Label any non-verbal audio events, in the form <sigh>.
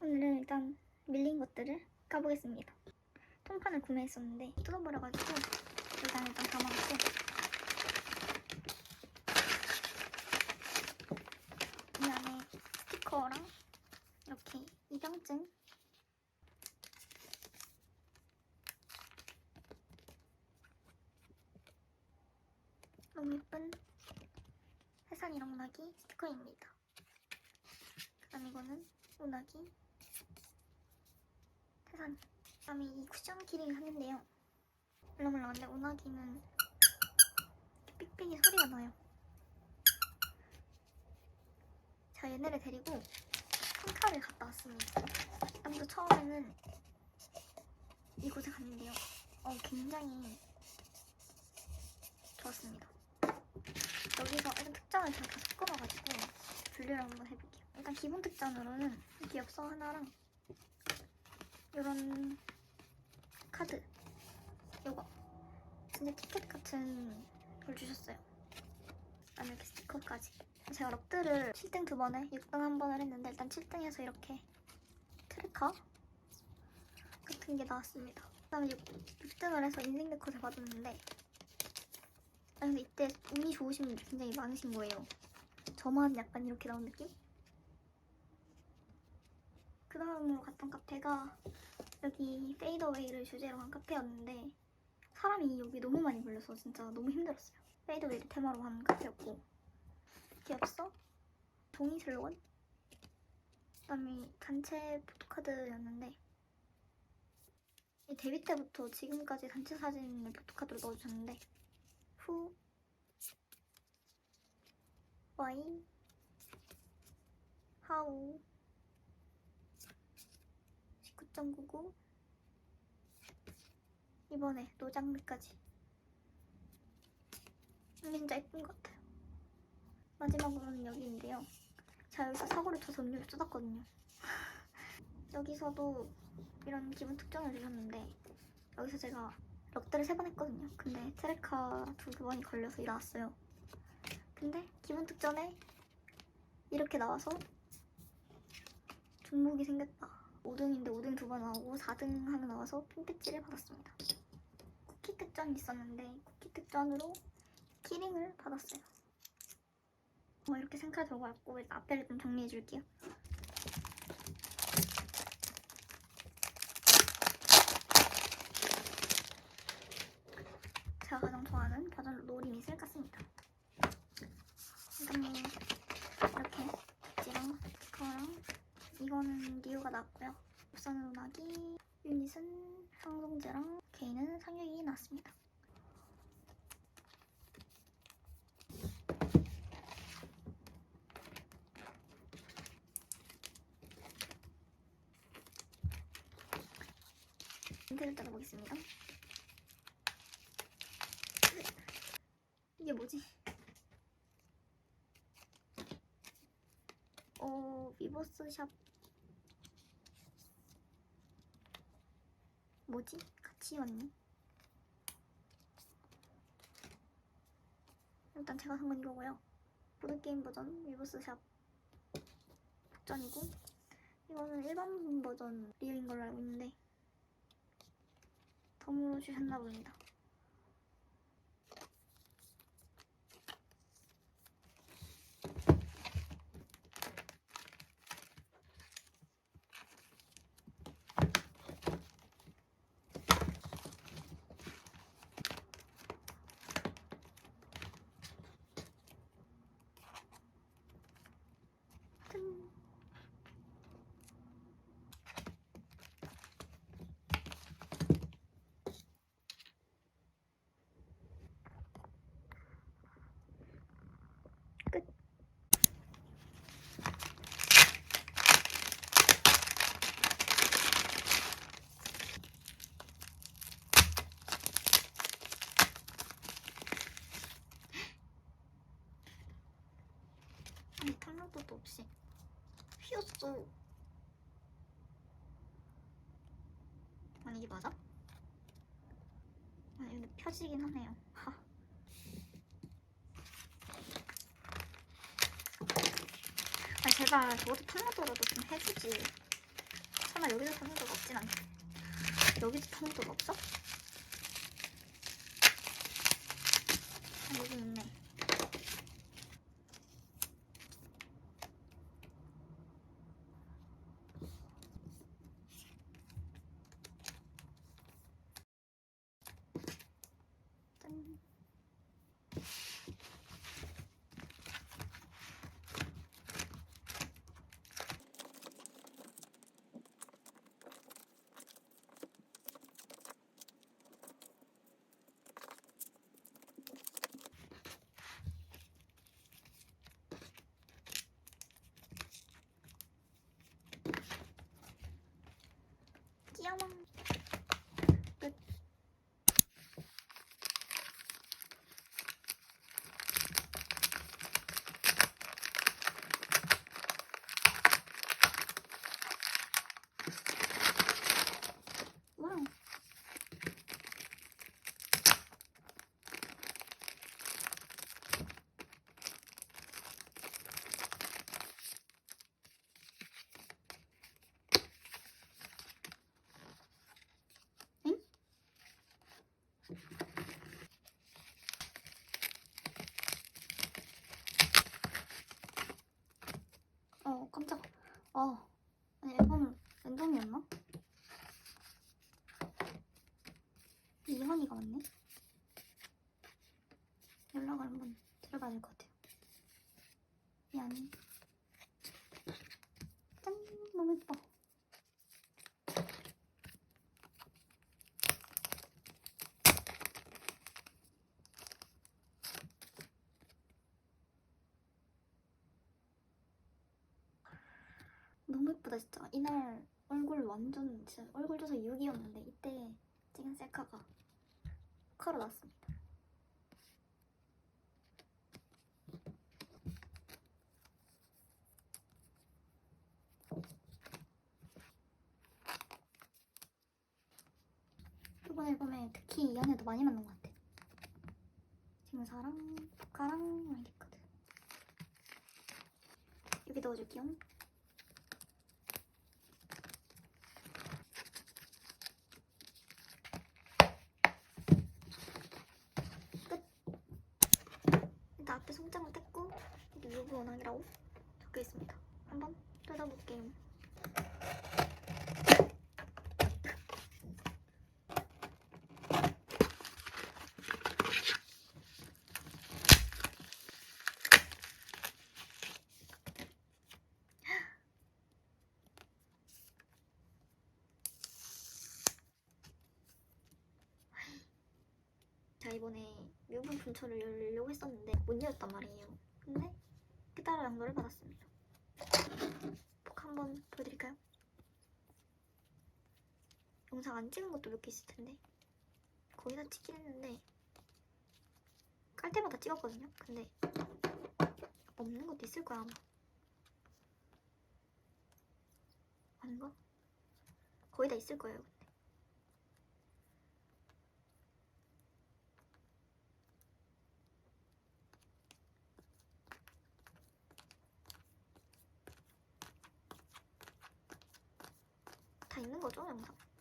오늘은 일단 밀린 것들을 까보겠습니다. 통판을 구매했었는데 뜯어버려가지고 일단 일단 담아놓고 이 안에 스티커랑 이렇게 입양증 너무 예쁜 해산이랑 운하기 스티커입니다. 그다음 이거는 운하기 세상에. 그다음에 이 쿠션 키링을 샀는데요. 물렁물렁한데 이렇게 삑삑이 소리가 나요. 자 얘네를 데리고 상카를 갔다 왔습니다. 먼저 처음에는 이곳에 갔는데요. 어 굉장히 좋았습니다. 여기서 일단 특전을 제가 다 섞어놔가지고 분류를 한번 해볼게요. 일단 기본 특전으로는 기업서 하나랑 이런 카드 요거 진짜 티켓 같은 걸 주셨어요. 그다음에 이렇게 스티커까지. 제가 럭드를 7등 두 번에 6등 한 번을 했는데 일단 7등에서 이렇게 트래커 같은 게 나왔습니다. 그다음에 6, 6등을 해서 인생 네컷을 받았는데 아 근데 이때 운이 좋으신 분들 굉장히 많으신 거예요. 저만 약간 이렇게 나온 느낌? 그 다음으로 갔던 카페가 여기 페이더웨이를 주제로 한 카페였는데 사람이 여기 너무 많이 몰려서 진짜 너무 힘들었어요. 페이더웨이를 테마로 한 카페였고 기업서, 종이 슬로건, 그다음에 단체 포토카드였는데 이 데뷔 때부터 지금까지 단체 사진을 포토카드로 넣어주셨는데 후 와인 하우 19.99 이번에 노장미까지. 진짜 예쁜 것 같아요. 마지막으로는 여기인데요. 제가 여기서 사고를 쳐서 음료를 쏟았거든요. <laughs> 여기서도 이런 기분 특전을 주셨는데 여기서 제가 럭드를 세 번 했거든요. 근데 트레카 두 번이 걸려서 일어났어요. 근데 기분 특전에 이렇게 나와서 종목이 생겼다 5등인데 5등 두 번 나오고 4등 하나 나와서 핀 배지를 받았습니다. 쿠키 특전이 있었는데 쿠키 특전으로 키링을 받았어요. 뭐 이렇게 생칼 들고 왔고 앞에를 좀 정리해 줄게요. 제가 가장 좋아하는 버전 노리밋을 깠습니다. 일단 뭐 이렇게 배지랑 스티커랑 이거는 리오가 나왔고요. 우선 음악이 유닛은 상동제랑 개인은 상혁이 나왔습니다. 인테를 따라보겠습니다. 이게 뭐지? 어, 위버스샵 뭐지? 같이 왔니? 일단 제가 산 건 이거고요. 보드게임 버전 위버스샵 복전이고 이거는 일반 버전 리얼인 걸로 알고 있는데 덤으로 주셨나 봅니다. 튼. 끝. 아니 털나도도 없이 휘었어. 아니 이게 맞아? 아니 근데 펴지긴 하네요. 하. 아 제발 저것도 탐로더라도 좀 해주지. 설마 여기서 탐로더가 없진 않겠지? 여기도 탐로더가 없어? 아, 여기 있네. 짠. 귀여워. 끝. 와우. 응? 어, 깜짝아. 어, 아니, 앨범 랜덤이었나? 이현이가 왔네? 연락을 한번 드려봐야 될 것 같아요. 미안해. 짠! 너무 예뻐. 너무 예쁘다 진짜. 이날 얼굴 완전 진짜 얼굴 조사 6이었는데 이때 찍은 셀카가 카로 나왔습니다. 이번 앨범에 특히 이 안에도 많이 만난 것 같아. 지금 사랑, 가랑 알겠거든. 여기 넣어줄게요 일단 앞에 송장을 뗐고 여기 유부 원앙이라고 적혀 있습니다. 한번 뜯어볼게요. 제가 이번에 뮤분 분초를 열려고 했었는데 못 열었단 말이에요. 근데 깨달아 양도를 받았습니다. 폭 한번 보여드릴까요? 영상 안 찍은 것도 몇 개 있을 텐데 거의 다 찍긴 했는데 깔 때마다 찍었거든요. 근데 없는 것도 있을 거야 아마. 아닌가? 거의 다 있을 거예요. 근데. 다 있는 거죠 영상?